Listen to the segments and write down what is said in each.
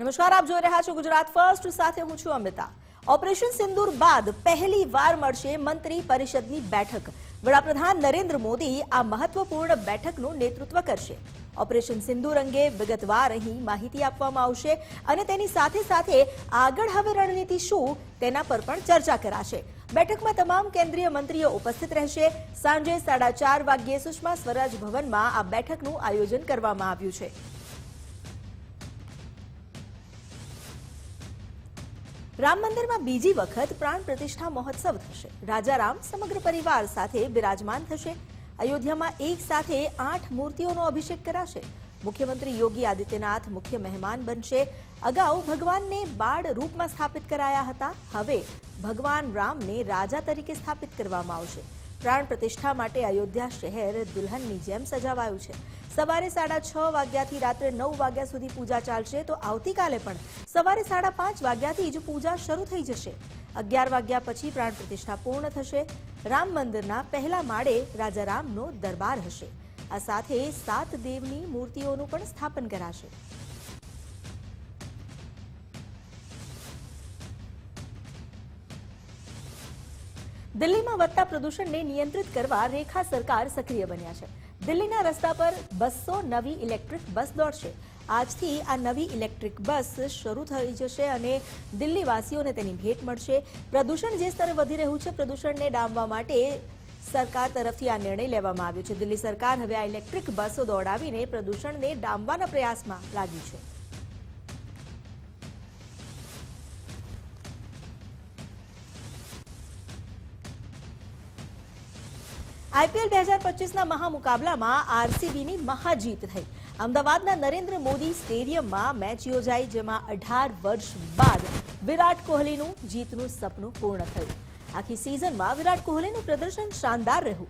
નમસ્કાર, આપ જોઈ રહ્યા છો ગુજરાત ફર્સ્ટ. સાથે હું છું અમિતા. ઓપરેશન સિંદૂર બાદ પહેલી વાર મળશે મંત્રી પરિષદની બેઠક. વડાપ્રધાન નરેન્દ્ર મોદી આ મહત્વપૂર્ણ બેઠકનું નેતૃત્વ કરશે. ઓપરેશન સિંદૂર અંગે વિગતવાર અહીં માહિતી આપવામાં આવશે અને તેની સાથે સાથે આગળ હવે રણનીતિ શું તેના પર પણ ચર્ચા કરાશે. બેઠકમાં તમામ કેન્દ્રીય મંત્રીઓ ઉપસ્થિત રહેશે. સાંજે સાડા ચાર વાગ્યે સુષ્મા સ્વરાજ ભવનમાં આ બેઠકનું આયોજન કરવામાં આવ્યું છે. રામ મંદિરમાં બીજી વખત પ્રાણ પ્રતિષ્ઠા મહોત્સવ થશે. રાજારામ સમગ્ર પરિવાર સાથે બિરાજમાન થશે. અયોધ્યામાં એક સાથે આઠ મૂર્તિઓનો અભિષેક કરાશે. મુખ્યમંત્રી યોગી આદિત્યનાથ મુખ્ય મહેમાન બનશે. અગાઉ ભગવાનને બાળ રૂપમાં સ્થાપિત કરાયા હતા. હવે ભગવાન રામને રાજા તરીકે સ્થાપિત કરવામાં આવશે. પ્રાણ પ્રતિષ્ઠા માટે અયોધ્યા શહેર દુલ્હનની જેમ સજાવાયું છે. સવારે સાડા છ વાગ્યાથી રાત્રે નવ વાગ્યા સુધી પૂજા ચાલશે. તો આવતીકાલે પણ સવારે સાડા પાંચ વાગ્યાથી જ પૂજા શરૂ થઈ જશે. અગિયાર વાગ્યા પછી પ્રાણ પ્રતિષ્ઠા પૂર્ણ થશે. રામ મંદિરના પહેલા માળે રાજા રામનો દરબાર હશે. આ સાથે સાત દેવની મૂર્તિઓનું પણ સ્થાપન કરાશે. દિલ્હીમાં વધતા પ્રદૂષણને નિયંત્રિત કરવા રેખા સરકાર સક્રિય બન્યા છે. દિલ્હીના રસ્તા પર બસો નવી ઇલેક્ટ્રિક બસ દોડશે. આજથી આ નવી ઇલેક્ટ્રિક બસ શરૂ થઈ જશે અને દિલ્હીવાસીઓને તેની ભેટ મળશે. પ્રદૂષણ જે સ્તરે વધી રહ્યું છે, પ્રદૂષણને ડામવા માટે સરકાર તરફથી આ નિર્ણય લેવામાં આવ્યો છે. દિલ્હી સરકાર હવે આ ઇલેક્ટ્રિક બસો દોડાવીને પ્રદૂષણને ડામવાના પ્રયાસમાં લાગી છે. આઈપીએલ બે હજાર પચીસના મહામુકાબલામાં આરસીબીની મહાજીત થઈ. અમદાવાદના નરેન્દ્ર મોદી સ્ટેડિયમમાં મેચ યોજાઈ, જેમાં અઢાર વર્ષ બાદ વિરાટ કોહલીનું જીતનું સપનું પૂર્ણ થયું. આખી સિઝનમાં વિરાટ કોહલીનું પ્રદર્શન શાનદાર રહ્યું.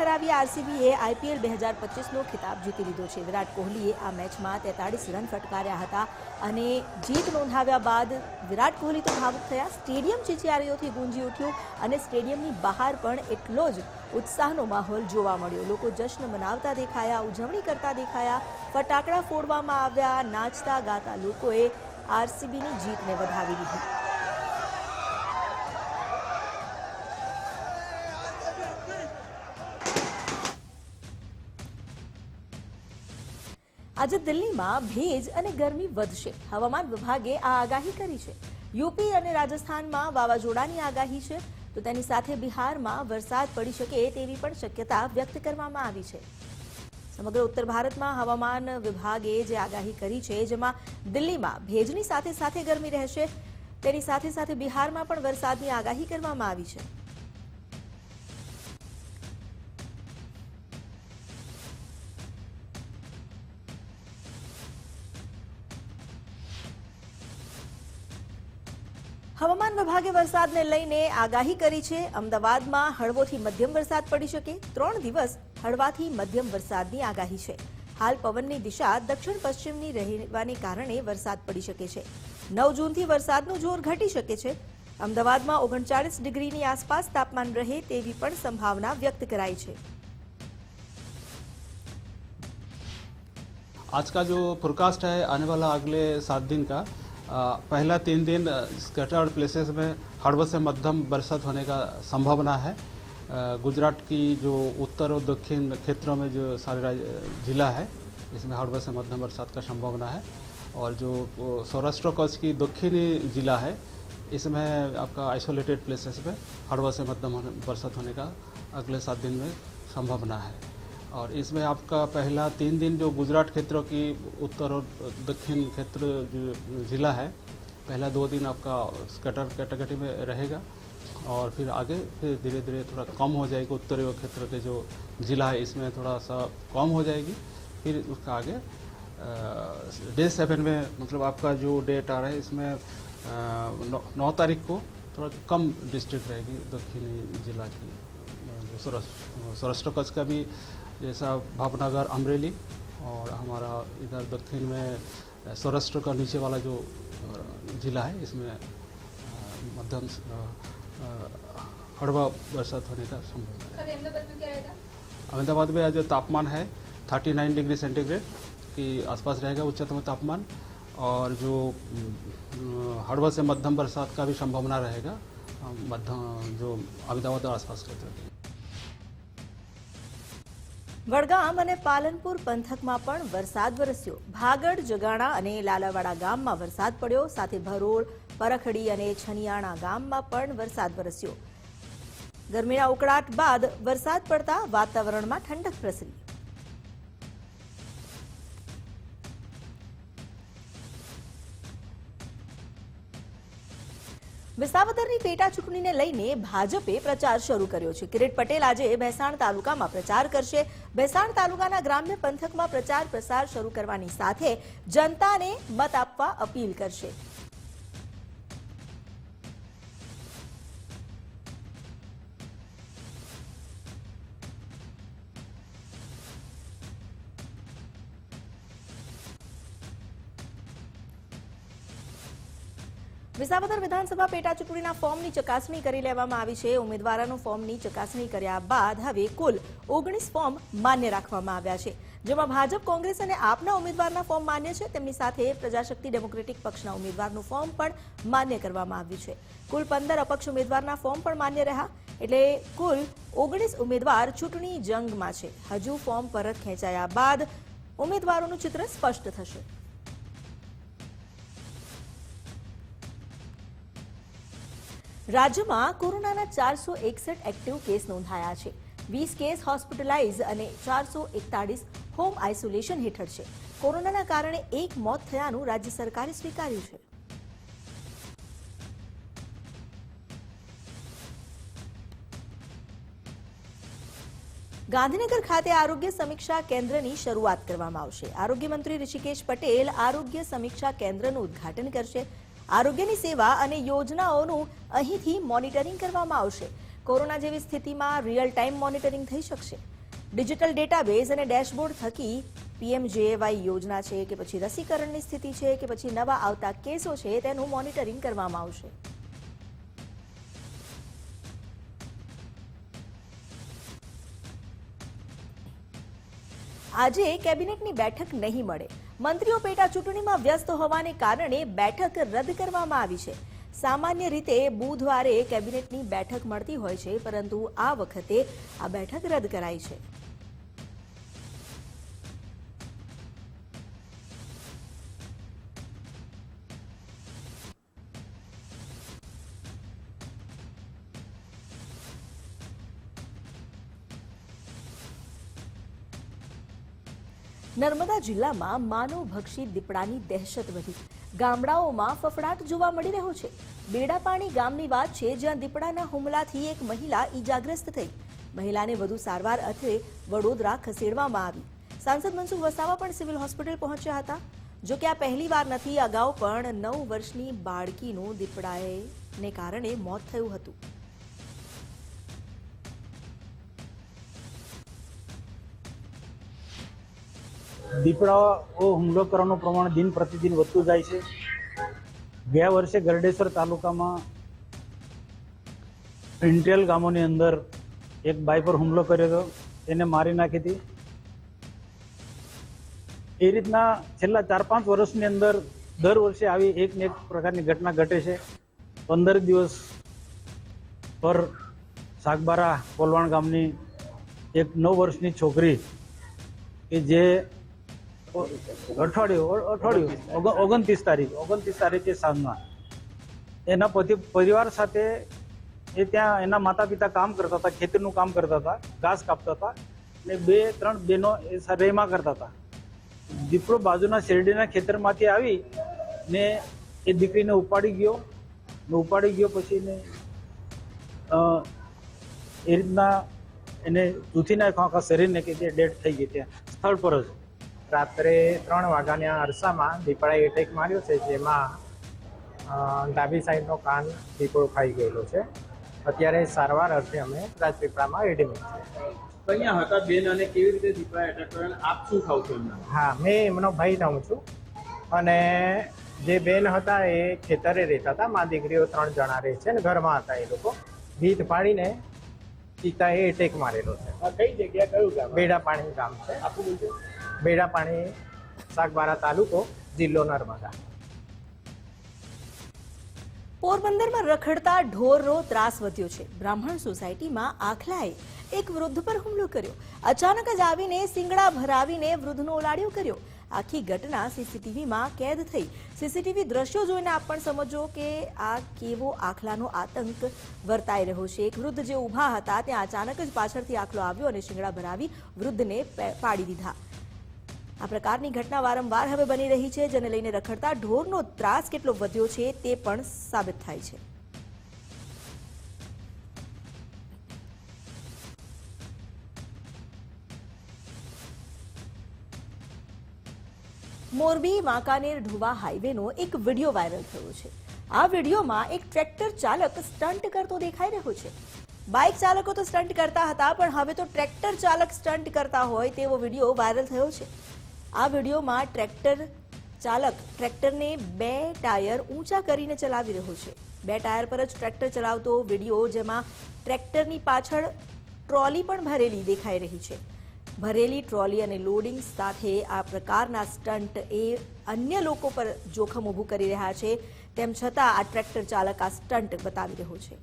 હરાવી આરસીબીએ આઈપીએલ બે હજાર પચીસનો ખિતાબ જીતી લીધો છે. વિરાટ કોહલીએ આ મેચમાં તેતાળીસ રન ફટકાર્યા હતા અને જીત નોંધાવ્યા બાદ વિરાટ કોહલી તો ભાવુક થયા. સ્ટેડિયમ ચિચિયારીઓથી ગુંજી ઉઠ્યું અને સ્ટેડિયમની બહાર પણ એટલો જ ઉત્સાહનો માહોલ જોવા મળ્યો. લોકો જશ્ન મનાવતા દેખાયા, ઉજવણી કરતા દેખાયા, ફટાકડા ફોડવામાં આવ્યા, નાચતા ગાતા લોકોએ આરસીબીની જીતને વધાવી દીધી. આજે દિલ્હીમાં ભેજ અને ગરમી વધશે. હવામાન વિભાગે આ આગાહી કરી છે. યુપી અને રાજસ્થાનમાં વાવાઝોડાની આગાહી છે. તો તેની સાથે બિહારમાં વરસાદ પડી શકે તેવી પણ શક્યતા વ્યક્ત કરવામાં આવી છે. સમગ્ર ઉત્તર ભારતમાં હવામાન વિભાગે જે આગાહી કરી છે, જેમાં દિલ્હીમાં ભેજની સાથે સાથે ગરમી રહેશે, તેની સાથે સાથે બિહારમાં પણ વરસાદની આગાહી કરવામાં આવી છે. હવામાન વિભાગે વરસાદને લઈને આગાહી કરી છે અમદાવાદમાં હળવોથી મધ્યમ વરસાદ પડી શકે ત્રણ દિવસ હળવાથી મધ્યમ વરસાદની આગાહી છે હાલ પવનની દિશા દક્ષિણ પશ્ચિમની રહેવાને કારણે વરસાદ પડી શકે છે નવ જૂનથી વરસાદનું જોર ઘટી શકે છે અમદાવાદમાં ઓગણચાળીસ ડિગ્રીની આસપાસ તાપમાન રહે તેવી પણ સંભાવના વ્યક્ત કરાઈ છે आज का जो फोरकास्ट है आने वाला अगले सात दिन का अ, पहला तीन दिन स्कैटर्ड प्लेसेस में हड़बड़ से मध्यम बरसात होने का संभावना है। गुजरात की जो उत्तर और दक्षिण क्षेत्रों में जो सारे जिला है, इसमें हड़बड़ से मध्यम बरसात का संभावना है। और जो सौराष्ट्र कच्छ की दक्षिणी जिला है, इसमें आपका आइसोलेटेड प्लेसेस में हड़बड़ से मध्यम बरसात होने का अगले सात दिन में संभावना है। और इसमें आपका पहला तीन दिन जो गुजरात क्षेत्रों की उत्तर और दक्षिण क्षेत्र जिला है, पहला दो दिन आपका स्कटर कैटेगरी में रहेगा और फिर आगे फिर धीरे धीरे थोड़ा कम हो जाएगी उत्तरी क्षेत्र के जो जिला है, इसमें थोड़ा सा कम हो जाएगी। फिर उसका आगे डे सेवन में मतलब आपका जो डेट आ रहा है, इसमें नौ- नौ तारीख को थोड़ा कम डिस्ट्रिक्ट रहेगी दक्षिणी जिला की सौराष्ट्र कच्छ का भी जैसा भावनगर अमरेली और हमारा इधर दक्षिण में सौराष्ट्र का नीचे वाला जो जिला है इसमें मध्यम हड़वा बरसात होने का संभावना है। अहमदाबाद में आज तापमान है 39 डिग्री सेंटीग्रेड के आसपास रहेगा उच्चतम तापमान और जो हड़वा से मध्यम बरसात का भी संभावना रहेगा मध्यम जो अहमदाबाद और आसपास क्षेत्र में। વડગામ અને પાલનપુર પંથકમાં પણ વરસાદ વરસ્યો. ભાગડ, જગાણા અને લાલાવાડા ગામમાં વરસાદ પડ્યો. સાથે ભરોળ, પરખડી અને છનિયાણા ગામમાં પણ વરસાદ વરસ્યો. ગરમીના ઉકળાટ બાદ વરસાદ પડતા વાતાવરણમાં ઠંડક પ્રસરી. વિસાવદરની પેટા ચૂંટણીને લઈને ભાજપે પ્રચાર શરૂ કર્યો છે. કિરીટ પટેલ આજે ભેસાણ તાલુકામાં પ્રચાર કરશે. ભેસાણ તાલુકાના ગ્રામ્ય પંથકમાં પ્રચાર પ્રસાર શરૂ કરવાની સાથે જનતાને મત આપવા અપીલ કરશે. વિસાવદર વિધાનસભા પેટા ચૂંટણીના ફોર્મની ચકાસણી કરી લેવામાં આવી છે. ઉમેદવારોનું ફોર્મની ચકાસણી કર્યા બાદ હવે કુલ ઓગણીસ ફોર્મ માન્ય રાખવામાં આવ્યા છે. જેમાં ભાજપ, કોંગ્રેસ અને આપના ઉમેદવારના ફોર્મ માન્ય છે. તેમની સાથે પ્રજાશક્તિ ડેમોક્રેટિક પક્ષના ઉમેદવારનું ફોર્મ પણ માન્ય કરવામાં આવ્યું છે. કુલ પંદર અપક્ષ ઉમેદવારના ફોર્મ પણ માન્ય રહ્યા. એટલે કુલ ઓગણીસ ઉમેદવાર ચૂંટણી જંગમાં છે. હજુ ફોર્મ પરત ખેંચાયા બાદ ઉમેદવારોનું ચિત્ર સ્પષ્ટ થશે. રાજ્યમાં કોરોનાના ચારસો એકસઠ એક્ટિવ કેસ નોંધાયા છે. વીસ કેસ હોસ્પિટલાઇઝ અને ચારસો એકતાળીસ હોમ આઇસોલેશન હેઠળ છે. કોરોનાના કારણે એક મોત થયાનું રાજ્ય સરકારે સ્વીકાર્યું છે. ગાંધીનગર ખાતે આરોગ્ય સમીક્ષા કેન્દ્રની શરૂઆત કરવામાં આવશે. આરોગ્ય મંત્રી ઋષિકેશ પટેલ આરોગ્ય સમીક્ષા કેન્દ્રનું ઉદ્ઘાટન કરશે. આરોગ્યની સેવા અને યોજનાઓનું અહીંથી મોનિટરિંગ કરવામાં આવશે. કોરોના જેવી સ્થિતિમાં રિયલ ટાઈમ મોનિટરિંગ થઈ શકશે. ડિજિટલ ડેટાબેઝ અને ડેશબોર્ડ થકી પીએમજેએવાય યોજના છે કે પછી રસીકરણની સ્થિતિ છે કે પછી નવા આવતા કેસો છે તેનું મોનિટરિંગ કરવામાં આવશે. આજે કેબિનેટની બેઠક નહીં મળે. મંત્રીઓ પેટા ચૂંટણીમાં વ્યસ્ત હોવાને કારણે બેઠક રદ કરવામાં આવી છે. સામાન્ય રીતે બુધવારે કેબિનેટની બેઠક મળતી હોય છે, પરંતુ આ વખતે આ બેઠક રદ કરાઈ છે. નર્મદા જિલ્લામાં માનવભક્ષી દીપડાની દહેશત વધી. ગામડાઓમાં ફફડાટ જોવા મળી રહ્યો છે. બેડાપાણી ગામની વાત છે, જ્યાં દીપડાના હુમલાથી એક મહિલા ઈજાગ્રસ્ત થઈ. મહિલાને વધુ સારવાર અર્થે વડોદરા ખસેડવામાં આવી. સાંસદ મનસુખ વસાવા પણ સિવિલ હોસ્પિટલ પહોંચ્યા હતા. જો કે આ પહેલી વાર નથી, અગાઉ પણ નવ વર્ષની બાળકીનું દીપડાએ કારણે મોત થયું હતું. દીપડાઓ હુમલો કરવાનું પ્રમાણ દિન પ્રતિદિન વધતું જાય છે. ગયા વર્ષે ગરડેશ્વર તાલુકામાં ઇન્ટેલ ગામોની અંદર એક બાઈ પર હુમલો કર્યો હતો. એને મારી નાખી હતી. એ રીતના છેલ્લા ચાર પાંચ વર્ષની અંદર દર વર્ષે આવી એક ને એક પ્રકારની ઘટના ઘટે છે. પંદર દિવસ પર સાગબારા કોલવાણ ગામની એક નવ વર્ષની છોકરી કે જે અઠવાડિયું અઠવાડિયું, ઓગ- ઓગણત્રીસ તારીખ, ઓગણત્રીસ તારીખે સાંજના. એના પતિ, પરિવાર સાથે એ ત્યાં એના માતા પિતા કામ કરતા હતા, ખેતરનું કામ કરતા હતા, ઘાસ કાપતા હતા, ને બે, ત્રણ બહેનો એ રેમાં કરતા હતા. દીપડો બાજુના શેરડીના ખેતરમાંથી આવી ને એ દીકરીને ઉપાડી ગયો, ને ઉપાડી ગયો પછી ને એ રીતના એને જૂથી નાખ્યો આખા શરીરને કે જે ડેડ થઈ ગઈ ત્યાં, સ્થળ પર જ. રાત્રે ત્રણ વાગ્યાના અરસામાં દીપડાએ એટેક માર્યો છે જેમાં ડાબી સાઈડનો કાન દીપડો ખાઈ ગયેલો છે. અત્યારે સારવાર અર્થે અમે રાજપીપળામાં એડમિટ છે. કયા હતા બેન અને કેવી રીતે દીપડા એટેક કર્યો આપ શું ખાવ છો હા મેં એમનો ભાઈ રહું છું. અને જે બેન હતા એ ખેતરે રહેતા હતા. મા દીકરીઓ ત્રણ જણા રહે છે ને ઘરમાં હતા એ લોકો. ભીત પાડીને પિતાએ એટેક મારેલો છે. કઈ જગ્યા કયું ગામ? બેડા પાણી ગામ છે. બોલજો. બેડા સાગબારા તાલુકો જિલ્લો નર્મદા. પોરબંદરમાં રખડતા ઢોરનો ત્રાસ વધ્યો છે. બ્રાહ્મણ સોસાયટીમાં આખલાએ એક વૃદ્ધ પર હુમલો કર્યો. અચાનક જ આવીને સિંગડા ભરાવીને વૃદ્ધનો ઓલાડ્યો કર્યો. આખી ઘટના સીસીટીવીમાં કેદ થઈ. સીસીટીવી દ્રશ્યો જોઈને આપ પણ સમજો કે આ કેવો આખલાનો આતંક વર્તાઈ રહ્યો છે. એક વૃદ્ધ જે ઊભા હતા, ત્યાં અચાનક જ પાછળથી આખલો આવ્યો અને શિંગડા ભરાવી વૃદ્ધને પાડી દીધા. આ પ્રકારની ઘટના વારંવાર હવે બની રહી છે, જેને લઈને રખડતા ઢોરનો ત્રાસ કેટલો વધ્યો છે તે પણ સાબિત થાય છે. મોરબી વાંકાનેર ઢુવા હાઈવેનો એક વીડિયો વાયરલ થયો છે. આ વિડીયોમાં એક ટ્રેક્ટર ચાલક સ્ટન્ટ કરતો દેખાઈ રહ્યો છે. બાઇક ચાલકો તો સ્ટન્ટ કરતા હતા, પણ હવે તો ટ્રેક્ટર ચાલક સ્ટન્ટ કરતા હોય તેવો વીડિયો વાયરલ થયો છે. આ વિડીયોમાં ટ્રેક્ટર ચાલક ટ્રેક્ટરને બે ટાયર ઊંચા કરીને ચલાવી રહ્યો છે. બે ટાયર પર જ ટ્રેક્ટર ચલાવતો વીડિયો જેમાં ટ્રેક્ટરની પાછળ ટ્રોલી પણ ભરેલી દેખાઈ રહી છે. ભરેલી ટ્રોલી અને લોડિંગ સાથે આ પ્રકારના સ્ટન્ટ એ અન્ય લોકો પર જોખમ ઊભું કરી રહ્યા છે. તેમ છતાં આ ટ્રેક્ટર ચાલક આ સ્ટન્ટ બતાવી રહ્યો છે.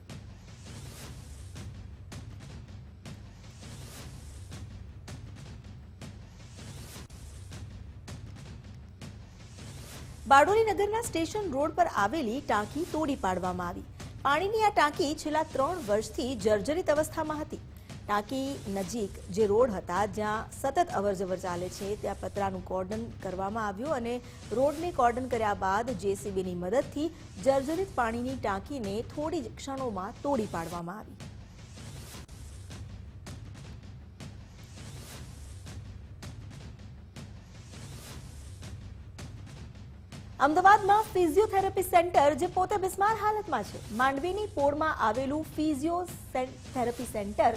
બારડોલી નગરના સ્ટેશન રોડ પર આવેલી ટાંકી તોડી પાડવામાં આવી. પાણીની આ ટાંકી છેલ્લા ત્રણ વર્ષથી જર્જરિત અવસ્થામાં હતી. ટાંકી નજીક જે રોડ હતા, જ્યાં સતત અવરજવર ચાલે છે, ત્યાં પતરાનું કોર્ડન કરવામાં આવ્યું અને રોડને કોર્ડન કર્યા બાદ જેસીબીની મદદથી જર્જરિત પાણીની ટાંકીને થોડી જ ક્ષણોમાં તોડી પાડવામાં આવી. અમદાવાદમાં ફિઝિયોથેરાપી સેન્ટર, જે પોતે બિસ્માર હાલતમાં છે. માંડવીની પોળમાં આવેલું ફિઝિયો થેરાપી સેન્ટર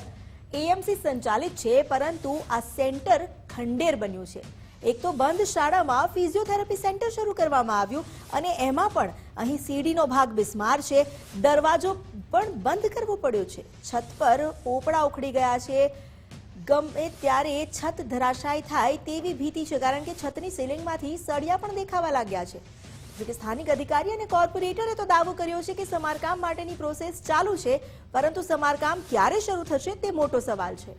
એએમસી સંચાલિત છે, પરંતુ આ સેન્ટર ખંડેર બન્યું છે. એક તો બંધ શાળામાં ફિઝિયોથેરાપી સેન્ટર શરૂ કરવામાં આવ્યું અને એમાં પણ અહીં સીડીનો ભાગ બિસ્માર છે. દરવાજો પણ બંધ કરવો પડ્યો છે. છત પર પોપડા ઉખડી ગયા છે. ગમે ત્યારે છત ધરાશાય થાય તેવી ભીતિ છે, કારણ કે છતની સિલિંગમાંથી સળિયા પણ દેખાવા લાગ્યા છે. જોકે સ્થાનિક અધિકારી અને કોર્પોરેટરે તો દાવો કર્યો છે કે સમારકામ માટેની પ્રોસેસ ચાલુ છે, પરંતુ સમારકામ ક્યારે શરૂ થશે તે મોટો સવાલ છે.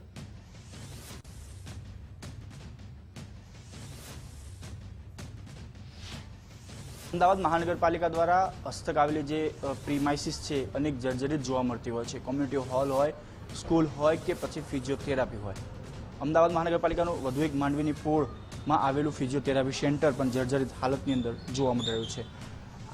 અમદાવાદ મહાનગરપાલિકા દ્વારા હસ્તક આવેલી જે પ્રીમાઇસીસ છે, અનેક જર્જરિત જોવા મળતી હોય છે. કોમ્યુનિટી હોલ હોય સ્કૂલ હોય કે પછી ફિઝિયોથેરાપી હોય. અમદાવાદ મહાનગરપાલિકાનું વધુ એક માંડવીની પોળમાં આવેલું ફિઝિયોથેરાપી સેન્ટર પણ જર્જરિત હાલતની અંદર જોવા મળી રહ્યું છે.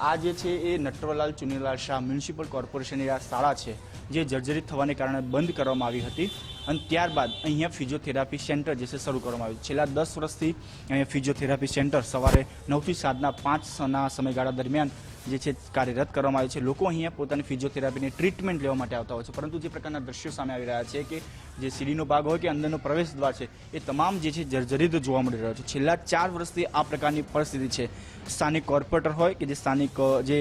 આ જે છે એ નટવરલાલ ચુનીલાલ શાહ મ્યુનિસિપલ કોર્પોરેશનની આ શાળા છે, જે જર્જરિત થવાને કારણે બંધ કરવામાં આવી હતી અને ત્યારબાદ અહીંયા ફિઝિયોથેરાપી સેન્ટર જે છે શરૂ કરવામાં આવ્યું. છેલ્લા દસ વર્ષથી અહીંયા ફિઝિયોથેરાપી સેન્ટર સવારે નવથી સાતના પાંચના સમયગાળા દરમિયાન જે છે, કાર્યરત કરવામાં આવે છે. લોકો અહીંયા પોતાની ફિઝિયોથેરાપીની ટ્રીટમેન્ટ લેવા માટે આવતા હોય છે. પરંતુ જે પ્રકારના દ્રશ્યો સામે આવી રહ્યા છે કે જે સીડીનો ભાગ હોય કે અંદરનો પ્રવેશ દ્વાર છે, એ તમામ જે છે, જર્જરિત જોવા મળી રહ્યો છે. છેલ્લા ચાર વર્ષથી આ પ્રકારની પરિસ્થિતિ છે. સ્થાનિક કોર્પોરેટર હોય કે જે સ્થાનિક જે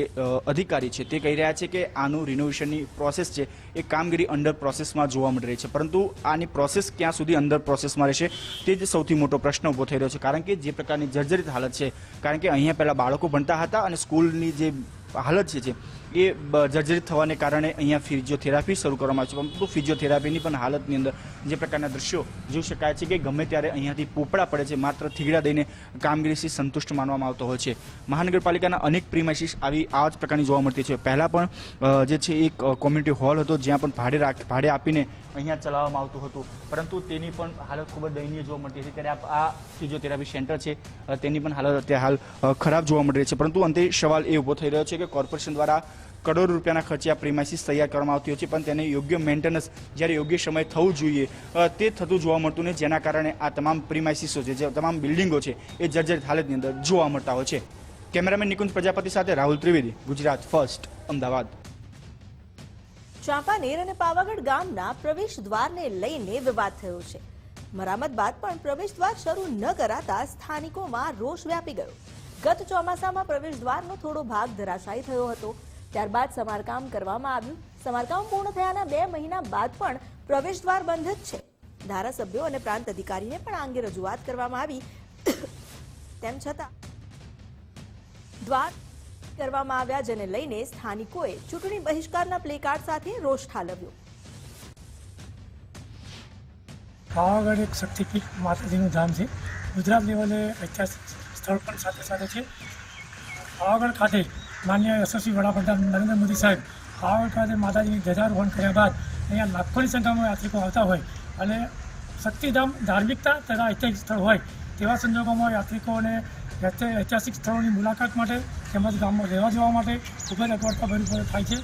અધિકારી છે, તે કહી રહ્યા છે કે આનું રિનોવેશનની પ્રોસેસ છે. એ કામગીરી અંડર પ્રોસેસમાં જોવા મળી રહી છે. પરંતુ આની પ્રોસેસ ક્યાં સુધી અંડર પ્રોસેસમાં રહેશે, તે જ સૌથી મોટો પ્રશ્ન ઊભો થઈ રહ્યો છે. કારણ કે જે પ્રકારની જર્જરિત હાલત છે, કારણ કે અહીંયા પહેલાં બાળકો ભણતા હતા અને સ્કૂલની જે હાલત છે એ જર્જરિત થવાને કારણે અહીંયા ફિઝિયોથેરાપી શરૂ કરવામાં આવી છે. પરંતુ ફિઝિયોથેરાપીની પણ હાલતની અંદર જે પ્રકારના દ્રશ્યો જોઈ શકાય છે કે ગમે ત્યારે અહીંયાથી પોપડા પડે છે, માત્ર થીગડા દઈને કામગીરીથી સંતુષ્ટ માનવામાં આવતો હોય છે. મહાનગરપાલિકાના અનેક પ્રીમાઇસીસ આવી આ જ પ્રકારની જોવા મળતી છે. પહેલાં પણ જે છે એક કોમ્યુનિટી હોલ હતો જ્યાં પણ ભાડે રાખ, ભાડે આપીને અહીંયા ચલાવવામાં આવતું હતું. પરંતુ તેની પણ હાલત ખૂબ જ દયનીય જોવા મળતી હતી. ત્યારે આ ફિઝિયોથેરાપી સેન્ટર છે તેની પણ હાલત અત્યારે હાલ ખરાબ જોવા મળી રહી છે. પરંતુ અંતે સવાલ એ ઊભો થઈ રહ્યો છે કે કોર્પોરેશન દ્વારા કરોડ રૂપિયાના ખર્ચે આ પ્રિમાઇસીસ તૈયાર કરવામાં આવતી હોય છે, પણ તેને યોગ્ય મેન્ટેનન્સ જ્યારે યોગ્ય સમય થવું જોઈએ તે થતું જોવા મળતું નહીં, જેના કારણે આ તમામ પ્રીમાઇસીસો છે, જે તમામ બિલ્ડિંગો છે, એ જર્જરિત હાલતની અંદર જોવા મળતા હોય છે. કેમેરામેન નિકુંજ પ્રજાપતિ સાથે રાહુલ ત્રિવેદી, ગુજરાત ફર્સ્ટ, અમદાવાદ. ચાંપાનેર અને પાવાગઢ ગામના પ્રવેશ દ્વારને લઈને વિવાદ થયો છે. મરામત બાદ પણ પ્રવેશ દ્વાર શરૂ ન કરાતા સ્થાનિકોમાં રોષ વ્યાપી ગયો. ગત ચોમાસામાં પ્રવેશ દ્વારનો થોડો ભાગ ધરાશાયી થયો હતો. ત્યારબાદ સમારકામ કરવામાં આવ્યું. સમારકામ પૂર્ણ થયાના બે મહિના બાદ પણ પ્રવેશ દ્વાર બંધ જ છે. ધારાસભ્યો અને પ્રાંત અધિકારીને પણ આ અંગે રજૂઆત કરવામાં આવી. તેમ છતાં દ્વાર કરવામાં આવ્યા જેને લઈને સ્થાનિકોએ ચૂંટણી બહિષ્કારના પ્લેકાર્ડ સાથે રોષ ઠાલવ્યો. પાવાગઢ એક શક્તિપીઠ માતાજીનું ધામ છે. ગુજરાત લેવલે ઐતિહાસિક સ્થળ પણ સાથે સાથે છે. પાવાગઢ ખાતે માન્ય યશસ્વી વડાપ્રધાન નરેન્દ્ર મોદી સાહેબ પાવર ખાતે માતાજીની ધ્વજારોહણ કર્યા બાદ અહીંયા લાખોની સંખ્યામાં યાત્રિકો આવતા હોય અને શક્તિધામ ધાર્મિકતા તથા ઐતિહાસિક સ્થળ હોય તેવા સંજોગોમાં યાત્રિકોને ઐતિહાસિક સ્થળોની મુલાકાત માટે તેમજ ગામમાં રહેવા જવા માટે ખૂબ જ અગવડતા ભરી થાય છે.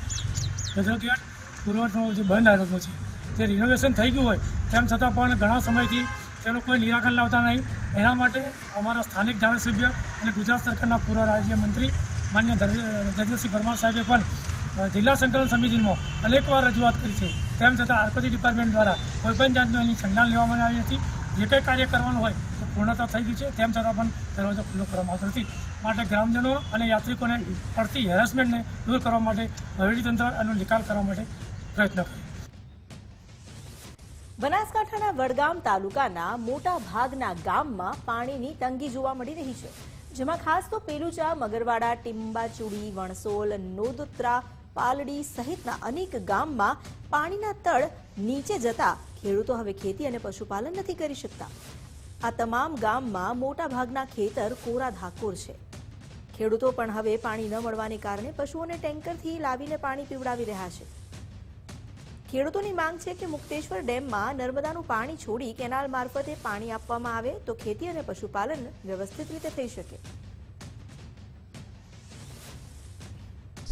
ગજરગેટ પુરવઠો જે બંધ આવેલો છે, તે રિનોવેશન થઈ ગયું હોય તેમ છતાં પણ ઘણા સમયથી તેનું કોઈ નિરાકરણ લાવતા નહીં. એના માટે અમારા સ્થાનિક ધારાસભ્ય અને ગુજરાત સરકારના પૂર્વ રાજ્યમંત્રી માન્ય જગદીશસિંહ પરમાર સાહેબે પણ જિલ્લા સંકલન સમિતિમાં અનેકવાર રજૂઆત કરી છે. તેમ છતાં આરપતિ ડિપાર્ટમેન્ટ દ્વારા કોઈપણ જાતનું એની સંજ્ઞાન લેવામાં આવી હતી જે કંઈ કાર્ય કરવાનું હોય તો પૂર્ણતા થઈ ગઈ છે. તેમ છતાં પણ દરવાજો ખુલ્લો કરવામાં આવતો નથી. માટે ગ્રામજનો અને યાત્રિકોને પડતી હેરાસમેન્ટને દૂર કરવા માટે વહીવટીતંત્ર એનો નિકાલ કરવા માટે પ્રયત્ન કરે. બનાસકાંઠાના વડગામ તાલુકાના મોટા ભાગના ગામમાં પાણીની તંગી જોવા મળી રહી છે. જેમાં ખાસ તો પેલુચા, મગરવાડા ટીંબાચુડી વણસોલ, નોદોત્રા, પાલડી સહિતના અનેક ગામમાં પાણીના તળ નીચે જતા ખેડૂતો હવે ખેતી અને પશુપાલન નથી કરી શકતા. આ તમામ ગામમાં મોટા ભાગના ખેતર કોરા ધાકોર છે. ખેડૂતો પણ હવે પાણી ન મળવાને કારણે પશુઓને ટેન્કરથી લાવીને પાણી પીવડાવી રહ્યા છે. ખેડૂતોની માંગ છે કે મુક્તેશ્વર ડેમમાં નર્મદાનું પાણી છોડી કેનાલ મારફતે પાણી આપવામાં આવે તો ખેતી અને પશુપાલન વ્યવસ્થિત રીતે થઈ શકે.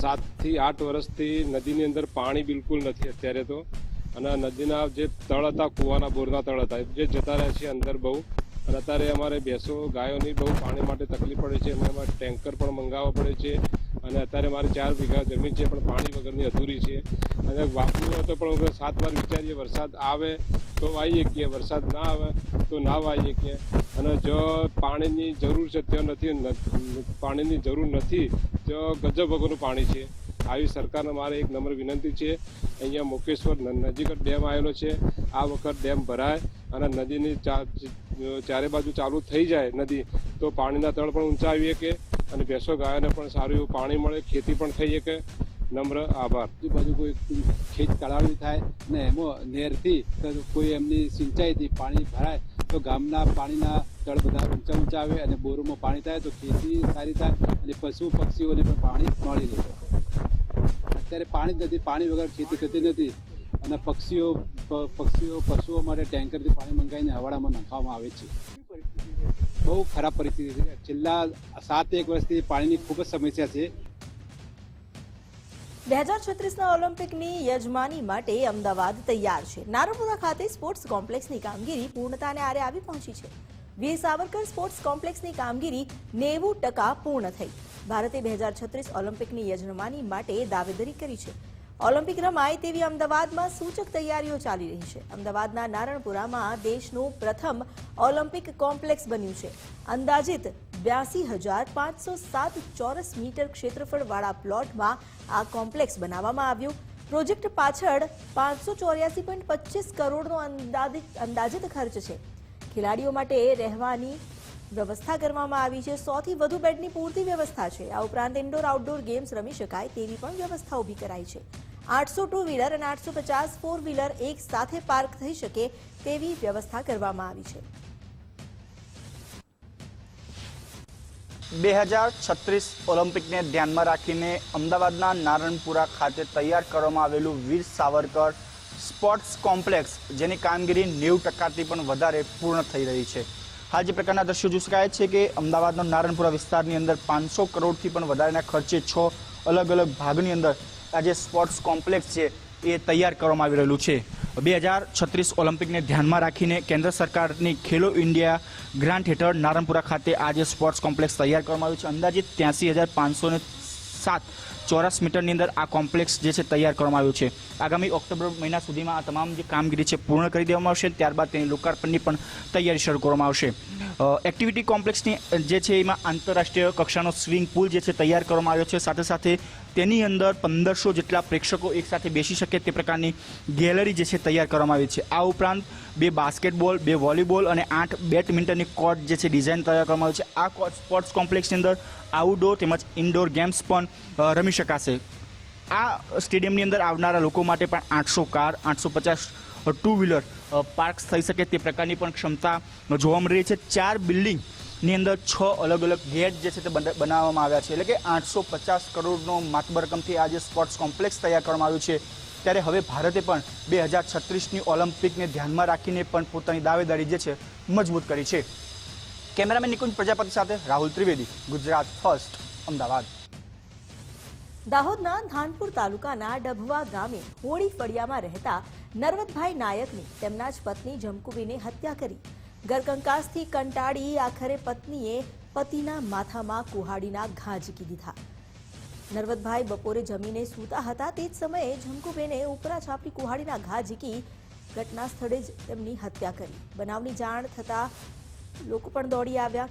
સાતથી આઠ વર્ષથી નદીની અંદર પાણી બિલકુલ નથી અત્યારે તો. અને નદીના જે તળ હતા, કુવાના બોરના તળ હતા જે જતા રહ્યા છે અંદર બહુ. અને અત્યારે અમારે ભેંસો ગાયોની બહુ પાણી માટે તકલીફ પડે છે એમાં ટેન્કર પણ મંગાવવા પડે છે. અને અત્યારે મારે ચાર વીઘા જમીન છે, પણ પાણી વગરની અધૂરી છે. અને હોય તો પણ સાત વાર વિચારીએ વરસાદ આવે તો વાવીએ શકીએ વરસાદ ના આવે તો ના વાવીએ શકીએ અને જો પાણીની જરૂર છે ત્યાં નથી પાણીની જરૂર નથી, તો ગજબ વગરનું પાણી છે. આવી સરકારને મારે એક નંબર વિનંતી છે. અહીંયા મુકેશ્વર નજીક ડેમ આવેલો છે. આ વખત ડેમ ભરાય અને નદીની ચારે બાજુ ચાલુ થઈ જાય નદી, તો પાણીના તળ પણ ઊંચા આવી શકે અને ભેંસો ગાયોને પણ સારું એવું પાણી મળે. ખેતી પણ થઈ શકે. નમ્ર આભાર. આજુબાજુ કોઈ ખેત તળાવની થાય ને એમાં નહેરથી કોઈ એમની સિંચાઈથી પાણી ભરાય, તો ગામના પાણીના તળ બધા ઊંચા ઊંચા આવે અને બોરોમાં પાણી થાય તો ખેતી સારી થાય અને પશુ પક્ષીઓને પણ પાણી મળી રહે. અત્યારે પાણી જ નથી, પાણી વગર ખેતી થતી નથી. અને પક્ષીઓ પક્ષીઓ, પશુઓ માટે ટેન્કરથી પાણી મંગાવીને હવાડામાં નાખવામાં આવે છે. બહુ ખરાબ પરિસ્થિતિ છે. છેલ્લા સાત એક વર્ષથી પાણીની ખૂબ જ સમસ્યા છે. બે હજાર છત્રીસના ઓલિમ્પિકની યજમાની માટે અમદાવાદ તૈયાર છે. નારણપુરા ખાતે સ્પોર્ટ્સ કોમ્પ્લેક્સની કામગીરી પૂર્ણતાને આરે આવી પહોંચી છે. વીર સાવરકર સ્પોર્ટ્સ કોમ્પ્લેક્સની કામગીરી નેવું ટકા પૂર્ણ થઈ. ભારતે બે હજાર છત્રીસ ઓલિમ્પિકની યજમાની માટે દાવેદરી કરી છે. ઓલિમ્પિક રમાય તેવી અમદાવાદમાં સૂચક તૈયારીઓ ચાલી રહી છે. અમદાવાદના નારણપુરામાં દેશનું પ્રથમ ઓલિમ્પિક કોમ્પ્લેક્સ બન્યું છે. અંદાજિત બ્યાસી હજાર પાંચસો સાત ચોરસ મીટર ક્ષેત્રફળવાળા પ્લોટમાં આ કોમ્પ્લેક્સ બનાવવામાં આવ્યું. પ્રોજેક્ટ પાછળ પાંચસો ચોર્યાસી પોઈન્ટ પચીસ કરોડનો અંદાજિત અંદાજિત ખર્ચ છે. ખેલાડીઓ માટે રહેવાની વ્યવસ્થા કરવામાં આવી છે. સોથી વધુ બેડની પૂરતી વ્યવસ્થા છે. આ ઉપરાંત ઇન્ડોર આઉટડોર ગેમ્સ રમી શકાય તેવી પણ વ્યવસ્થા ઊભી કરાઈ છે. આઠસો ટુ વ્હીલર અને આઠસો પચાસ ફોર વ્હીલર એક સાથે પાર્ક થઈ શકે તેવી વ્યવસ્થા કરવામાં આવી છે. બે હજાર છત્રીસ ઓલિમ્પિકને ધ્યાનમાં રાખીને અમદાવાદના નારણપુરા ખાતે તૈયાર કરવામાં આવેલું વીર સાવરકર સ્પોર્ટ્સ કોમ્પ્લેક્સ, જેની કામગીરી નેવું ટકાથી પણ વધારે પૂર્ણ થઈ રહી છે. હાલ જે પ્રકારના દ્રશ્યો જોઈ શકાય છે કે અમદાવાદનો નારણપુરા વિસ્તારની અંદર પાંચસો કરોડથી પણ વધારેના ખર્ચે છ અલગ અલગ ભાગની અંદર આ જે સ્પોર્ટ્સ કોમ્પ્લેક્સ છે, એ તૈયાર કરવામાં આવી રહેલું છે. બે હજાર છત્રીસ ઓલિમ્પિકને ધ્યાનમાં રાખીને કેન્દ્ર સરકારની ખેલો ઇન્ડિયા ગ્રાન્ટ હેઠળ નારણપુરા ખાતે આ જે સ્પોર્ટ્સ કોમ્પ્લેક્સ તૈયાર કરવામાં આવ્યું છે. અંદાજિત ત્યાંસી હજાર પાંચસો ને સાત ચોરસ મીટરની અંદર આ કોમ્પ્લેક્સ જે છે, તૈયાર કરવામાં આવ્યું છે. આગામી ઓક્ટોબર મહિના સુધીમાં આ તમામ જે કામગીરી છે, પૂર્ણ કરી દેવામાં આવશે ત્યારબાદ તેની લોકાર્પણની પણ તૈયારી શરૂ કરવામાં આવશે. એક્ટિવિટી કોમ્પ્લેક્સની જે છે એમાં આંતરરાષ્ટ્રીય કક્ષાનો સ્વિમિંગ પુલ જે છે તૈયાર કરવામાં આવ્યો છે. સાથે સાથે તેની અંદર પંદરસો જેટલા પ્રેક્ષકો એકસાથે બેસી શકે તે પ્રકારની ગેલેરી જે છે તૈયાર કરવામાં આવી છે. આ ઉપરાંત બે બાસ્કેટબોલ, બે વોલીબોલ અને આઠ બેડમિન્ટનની કોર્ટ જે છે ડિઝાઇન તૈયાર કરવામાં આવી છે. આ કોર્ટ સ્પોર્ટ્સ કોમ્પ્લેક્સની અંદર આઉટડોર તેમજ ઇન્ડોર ગેમ્સ પણ રમી શકાશે. આ સ્ટેડિયમની અંદર આવનારા લોકો માટે પણ આઠસો કાર, આઠસો પચાસ ટુ વ્હીલર પાર્ક્સ થઈ શકે તે પ્રકારની પણ ક્ષમતા જોવા મળી રહી છે. ચાર બિલ્ડિંગની અંદર છ અલગ અલગ ગેટ જે છે તે બના- બનાવવામાં આવ્યા છે. એટલે કે આઠસો પચાસ કરોડનો માતબર રકમથી આ જે સ્પોર્ટ્સ કોમ્પ્લેક્સ તૈયાર કરવામાં આવ્યું છે. ત્યારે હવે ભારતે પણ બે હજાર છત્રીસની ઓલિમ્પિકને ધ્યાનમાં રાખીને પણ પોતાની દાવેદારી જે છે મજબૂત કરી છે. કેમેરામેન નિકુંજ પ્રજાપતિ સાથે રાહુલ ત્રિવેદી, ગુજરાત ફર્સ્ટ, અમદાવાદ. દાહોદના ધાનપુર તાલુકાના ડભવા ગામે હોળી ફળિયામાં રહેતા નરવતભાઈ નાયકની તેમના જ પત્ની જમકુબીને હત્યા કરી. ગરકંકાસથી કંટાળી આખરે પત્નીએ પતિના માથામાં કુહાડીના ઘા ઝીકી દીધા. નરવતભાઈ બપોરે જમીને સૂતા હતા તે જ સમયે જમકુબેને ઉપરા છાપરી કુહાડીના ઘા ઝીકી ઘટના સ્થળે જ તેમની હત્યા કરી. બનાવની જાણ થતાં લોકો પણ દોડી આવ્યા.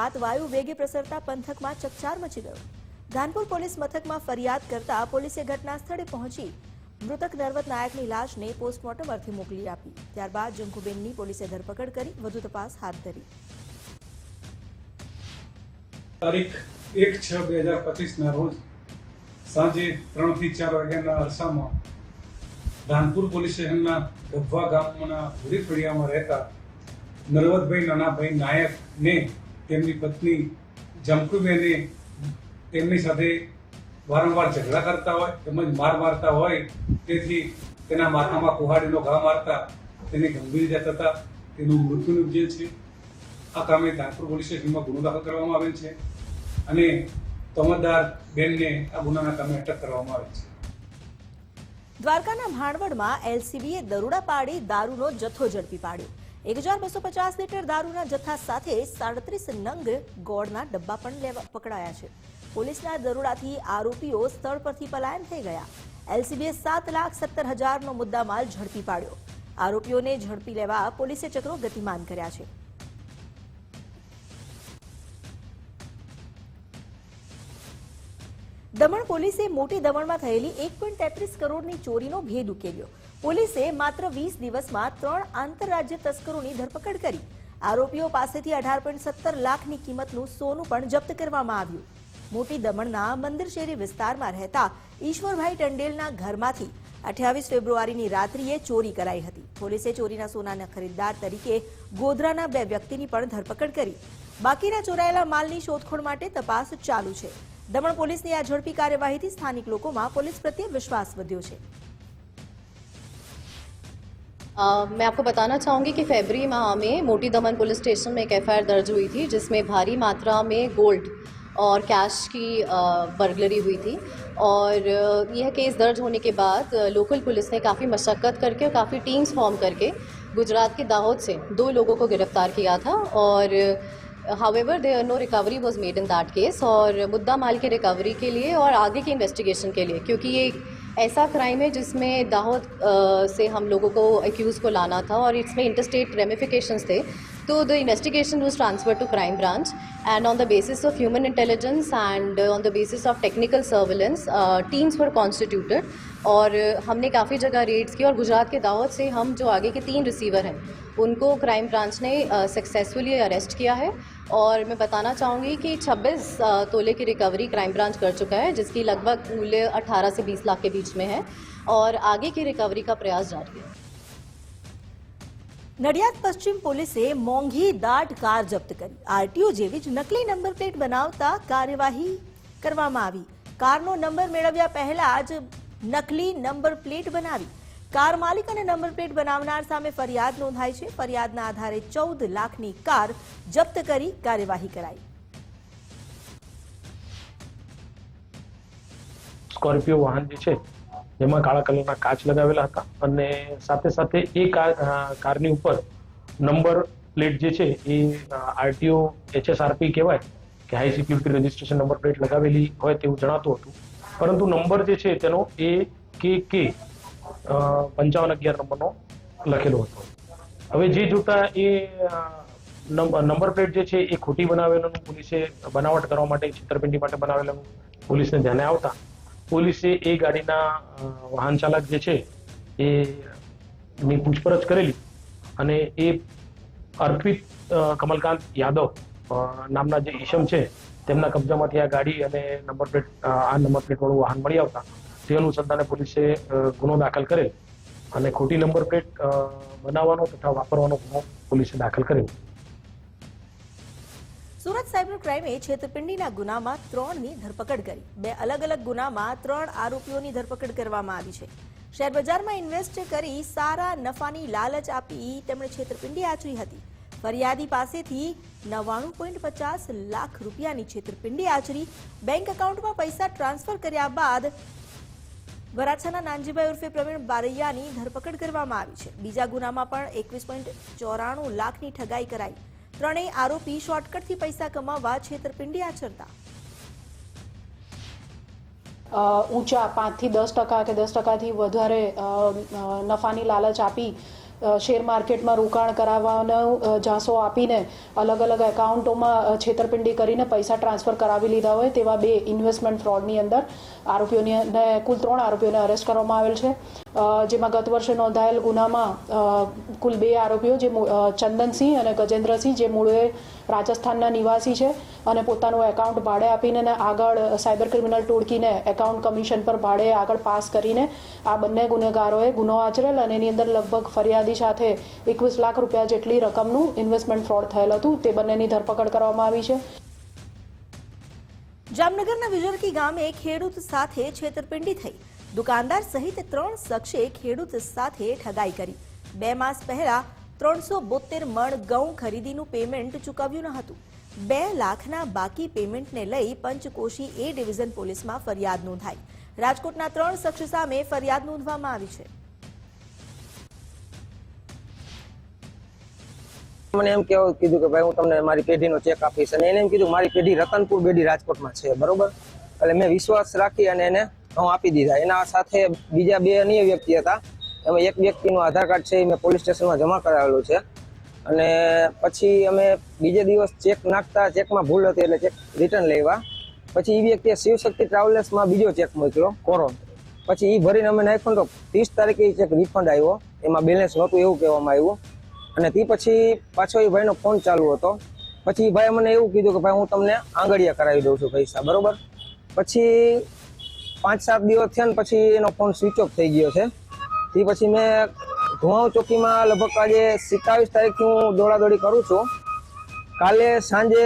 વાત વાયુ વેગે પ્રસરતા પંથકમાં ચકચાર મચી ગયો. ધાનપુર પોલીસ મથકમાં ફરિયાદ કરતા પોલીસે ઘટના સ્થળે પહોંચી મૃતક નરવત નાયકની લાશને પોસ્ટમોર્ટમ અર્થે મોકલી આપી. ત્યારબાદ જંકુબેનની પોલીસે ધરપકડ કરી, વધુ તપાસ હાથ ધરી. તારીખ એક છ બે હજાર પચીસના રોજ સાંજે ત્રણથી ચાર વાગ્યાના અરસામાં ધાનપુર પોલીસ સ્ટેશનના ગભવા ગામના ભૂરી રહેતા નરવતભાઈ નાનાભાઈ નાયકને તેમની પત્ની જમકુબેને તેમની સાથે વારંવાર ઝઘડા કરતા હોય, તેમજ માર મારતા હોય, તેથી તેના માથામાં કુહાડીનો ઘા મારતા, તેને ગંભીર ઇજા થતા, તેનું મૃત્યુ નિપજેલ છે. આ કામે ધાનપુર પોલીસ સ્ટેશનમાં ગુનો દાખલ કરવામાં આવેલ છે અને તમતદાર બેનને આ ગુનાના કામે અટક કરવામાં આવે છે. દ્વારકાના ભાણવડમાં એલસીબીએ દરોડા પાડી દારૂનો જથ્થો ઝડપી પાડ્યો. એક હજાર બસો પચાસ લીટર દારૂના જથ્થા સાથે સાડત્રીસ નંગ ગોળના ડબ્બા પણ લેવા પકડાયા છે. પોલીસના દરોડાથી આરોપીઓ સ્થળ પરથી પલાયન થઈ ગયા. એલસીબીએ સાત લાખ સત્તર હજારનો મુદ્દામાલ ઝડપી પાડ્યો. આરોપીઓને ઝડપી લેવા પોલીસે ચક્રો ગતિમાન કર્યા છે. દમણ પોલીસે મોટી દમણમાં થયેલી એક પોઈન્ટ તેત્રીસ કરોડની ચોરીનો ભેદ ઉકેલ્યો. પોલીસે માત્ર વીસ દિવસમાં ત્રણ આંતરરાજ્ય તસ્કરોની ધરપકડ કરી. આરોપીઓ પાસેથી અઢાર પોઈન્ટ સત્તર લાખની કિંમતનું સોનું પણ જપ્ત કરવામાં આવ્યું. મોટી દમણના મંદિર શેરી વિસ્તારમાં રહેતા ઈશ્વરભાઈ ટંડેલના ઘરમાંથી અઠ્યાવીસ ફેબ્રુઆરીની રાત્રિએ ચોરી કરાઈ હતી પોલીસે ચોરીના સોનાના ખરીદદાર તરીકે ગોધરાના બે વ્યક્તિની પણ ધરપકડ કરી બાકીના ચોરાયેલા માલની શોધખોળ માટે તપાસ ચાલુ છે દમણ પોલીસની આ ઝડપી કાર્યવાહીથી સ્થાનિક લોકોમાં પોલીસ પ્રત્યે વિશ્વાસ વધ્યો છે अ, मैं आपको बताना चाहूँगी कि फरवरी माह में मोटी दमन पुलिस स्टेशन में एक एफ दर्ज हुई थी जिसमें भारी मात्रा में गोल्ड और कैश की बर्गलरी हुई थी। और यह केस दर्ज होने के बाद लोकल पुलिस ने काफ़ी मशक्क़त करके और काफ़ी टीम्स फॉर्म करके गुजरात के दाहोद से दो लोगों को गिरफ़्तार किया था। और however there no recovery was made in that case और मुद्दा माल के रिकवरी के लिए और आगे की इन्वेस्टिगेशन के लिए, क्योंकि ये ऐसा क्राइम है जिसमें दाहोद अ, से हम लोगों को एक्यूज़ को लाना था और इसमें इंटरस्टेट रेमिफिकेशंस थे तो the investigation was transfer to crime branch and on the basis of human intelligence and on the basis of technical surveillance teams were constituted और हमने काफ़ी जगह रेड्स की और गुजरात के दावत से हम जो आगे के तीन रिसीवर हैं उनको क्राइम ब्रांच ने सक्सेसफुली अरेस्ट किया है और मैं बताना चाहूँगी कि 26 तोले की रिकवरी क्राइम ब्रांच कर चुका है जिसकी लगभग मूल्य 18 से 20 लाख के बीच में है और आगे की रिकवरी का प्रयास जारी है નડિયાદ પશ્ચિમ પોલીસે મોંઘી દાટ કાર જપ્ત કરી આરટીઓ જેવી જ નકલી નંબર પ્લેટ બનાવતા કાર્યવાહી કરવામાં આવી કારનો નંબર મેળવ્યા પહેલા જ નકલી નંબર પ્લેટ બનાવી. કાર માલિક અને નંબર પ્લેટ બનાવનાર સામે ફરિયાદ નોંધાઈ છે. ફરિયાદના આધારે ચૌદ લાખની કાર જપ્ત કરી કાર્યવાહી કરાઈ. સ્કોર્પિયો વાહન જે છે, જેમાં કાળા કલરના કાચ લગાવેલા હતા અને સાથે સાથે એ કાર કારની ઉપર નંબર પ્લેટ જે છે, એ આરટીઓ, એચએસઆરપી કહેવાય કે high security registration number plate લગાવેલી હોય તેવું જણાતું હતું. પરંતુ નંબર જે છે તેનો એ કે કે પંચાવન અગિયાર નંબરનો લખેલો હતો. હવે જે જોતા એ નંબર પ્લેટ જે છે એ ખોટી બનાવેલું, પોલીસે બનાવટ કરવા માટે છેતરપિંડી માટે બનાવેલું, પોલીસને ધ્યાને આવતા પોલીસે એ ગાડીના વાહન ચાલક જે છે એ ની પૂછપરછ કરેલી અને એ અર્પિત કમલકાંત યાદવ નામના જે ઈશમ છે તેમના કબજામાંથી આ ગાડી અને નંબર પ્લેટ આ નંબર પ્લેટવાળું વાહન મળી આવતા તે અનુસંધાને પોલીસે ગુનો દાખલ કરેલ અને ખોટી નંબર પ્લેટ બનાવવાનો તથા વાપરવાનો ગુનો પોલીસે દાખલ કર્યો સુરત સાયબર ક્રાઇમે છેતરપિંડીના ગુનામાં ત્રણની ધરપકડ કરી. બે અલગ અલગ ગુનામાં ત્રણ આરોપીઓની ધરપકડ કરવામાં આવી છે. શેર બજારમાં ઇન્વેસ્ટ કરી સારા નફાની લાલચ આપી તેમણે છેતરપિંડી આચરી હતી. ફરિયાદી પાસેથી નવ્વાણું પોઈન્ટ પચાસ લાખ રૂપિયાની છેતરપિંડી આચરી. બેંક એકાઉન્ટમાં પૈસા ટ્રાન્સફર કર્યા બાદ વરાછાના નાનજીભાઈ ઉર્ફે પ્રવીણ બારૈયાની ધરપકડ કરવામાં આવી છે. બીજા ગુનામાં પણ એકવીસ પોઈન્ટ ચોરાણું લાખની ઠગાઈ કરાઈ. ત્રણેય આરોપી શોર્ટકટથી પૈસા કમાવવા છેતરપિંડી આચરતા. ઊંચા પાંચથી દસ ટકા કે દસ ટકાથી વધારે નફાની લાલચ આપી શેર માર્કેટમાં રોકાણ કરાવવાનો ઝાંસો આપીને અલગ અલગ એકાઉન્ટોમાં છેતરપિંડી કરીને પૈસા ટ્રાન્સફર કરાવી લીધા હોય તેવા બે ઇન્વેસ્ટમેન્ટ ફ્રોડની અંદર. આરોપીઓને કુલ ત્રણ આરોપીઓને અરેસ્ટ કરવામાં આવેલ છે. જેમાં ગત વર્ષે નોંધાયેલ ગુનામાં કુલ બે આરોપીઓ, જે ચંદનસિંહ અને ગજેન્દ્રસિંહ, જે મૂળે રાજસ્થાનના નિવાસી છે અને પોતાનું એકાઉન્ટ ભાડે આપીને આગળ સાયબર ક્રિમિનલ ટોળકીને એકાઉન્ટ કમિશન પર ભાડે આગળ પાસ કરીને આ બંને ગુનેગારોએ ગુનો આચરેલ અને એની અંદર લગભગ ફરિયાદી સાથે એકવીસ લાખ રૂપિયા જેટલી રકમનું ઇન્વેસ્ટમેન્ટ ફ્રોડ થયેલ હતું. તે બંનેની ધરપકડ કરવામાં આવી છે. જામનગરના વિજરકી ગામે ખેડૂત સાથે છેતરપિંડી થઈ. દુકાનદાર સહિત ત્રણ શખ્સે ખેડૂત સાથે ઠગાઈ કરી. બે માસ પહેલા ત્રણસો બોતેર મણ ઘઉં ખરીદીનું પેમેન્ટ ચૂકવ્યું ન હતું. બે લાખના બાકી પેમેન્ટને લઈ પંચકોશી એ ડિવિઝન પોલીસમાં ફરિયાદ નોંધાઈ. રાજકોટના ત્રણ શખ્સ સામે ફરિયાદ નોંધવામાં આવી છે. મને એમ કેવું કીધું કે ભાઈ હું તમને મારી પેઢીનો ચેક આપીશ અને એને એમ કીધું, મારી પેઢી રતનપુર બેડી રાજકોટમાં છે. બરોબર? એટલે મેં વિશ્વાસ રાખી અને એને હું આપી દીધા. એના સાથે બીજા બે અન્ય વ્યક્તિ હતા. એમાં એક વ્યક્તિનું આધાર કાર્ડ છે એ મેં પોલીસ સ્ટેશનમાં જમા કરાવેલું છે. અને પછી અમે બીજે દિવસ ચેક નાખતા ચેકમાં ભૂલ હતી એટલે ચેક રિટર્ન લેવા પછી એ વ્યક્તિએ શિવશક્તિ ટ્રાવેલર્સમાં બીજો ચેક મોકલ્યો કોરો પછી એ ભરીને અમે નાખ્યો તો ત્રીસ તારીખે એ ચેક રિફંડ આવ્યો. એમાં બેલેન્સ નહોતું એવું કહેવામાં આવ્યું. અને તે પછી પાછો એ ભાઈનો ફોન ચાલુ હતો. પછી ભાઈ મને એવું કીધું કે ભાઈ હું તમને આંગળિયા કરાવી દઉં છું પૈસા, બરોબર? પછી પાંચ સાત દિવસ થયા ને પછી એનો ફોન સ્વિચ ઓફ થઈ ગયો છે. તે પછી મેં ધુવાઉ ચોકીમાં લગભગ આજે સિત્તાવીસ તારીખથી હું દોડાદોડી કરું છું. કાલે સાંજે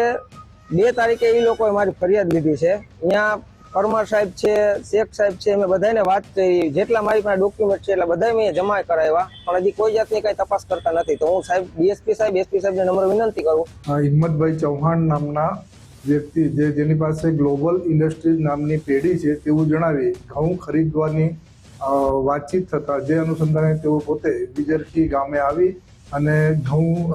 બે તારીખે એ લોકોએ મારી ફરિયાદ લીધી છે. અહીંયા પરમાર સાહેબ છે, શેખ સાહેબ છે મેં બધાને વાત કરી. જેટલા મારી પાસે ડોક્યુમેન્ટ છે એટલા બધા મેં જમા કરાવ્યા. પણ હજી કોઈ જાતની કઈ તપાસ કરતા નથી. તો હું સાહેબ ડીએસપી સાહેબ એસપી સાહેબને નમ્ર વિનંતી કરું. હિંમતભાઈ ચૌહાણ નામના વ્યક્તિ જે જેની પાસે ગ્લોબલ ઇન્ડસ્ટ્રીઝ નામની પેઢી છે, તેવું જણાવી ઘઉં ખરીદવાની વાતચીત થતા જે અનુસંધાને તેઓ પોતે વિજરખી ગામે આવી અને ઘઉં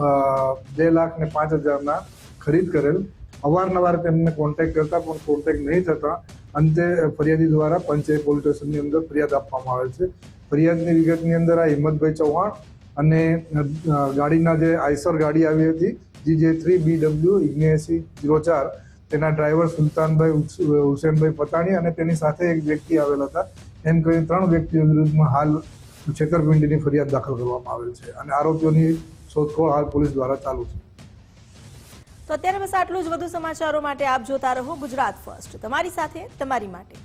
બે લાખ ને પાંચ હજારના ખરીદ કરેલ. અવારનવાર તેમને કોન્ટેક્ટ કરતા પણ કોન્ટેક્ટ નહીં થતા. અંતે ફરિયાદી દ્વારા પંચાયત પોલીસ સ્ટેશનની અંદર ફરિયાદ આપવામાં આવે છે. ફરિયાદની વિગતની અંદર આ હિંમતભાઈ ચૌહાણ અને ગાડીના જે આઈસર ગાડી આવી હતી G J three B W ઇગ્નેસી zero ચાર, તેના ડ્રાઈવર સુલતાનભાઈ હુસ- હુસેનભાઈ પતાણી અને તેની સાથે એક વ્યક્તિ આવેલા હતા. એમ કરીને ત્રણ વ્યક્તિઓ વિરુદ્ધમાં હાલ છેતરપિંડીની ફરિયાદ દાખલ કરવામાં આવેલ છે અને આરોપીઓની શોધખોળ હાલ પોલીસ દ્વારા ચાલુ છે. તો અત્યારે બસ આટલું જ. વધુ સમાચારો માટે આપ જોતા રહો ગુજરાત ફર્સ્ટ. તમારી સાથે, તમારી માટે.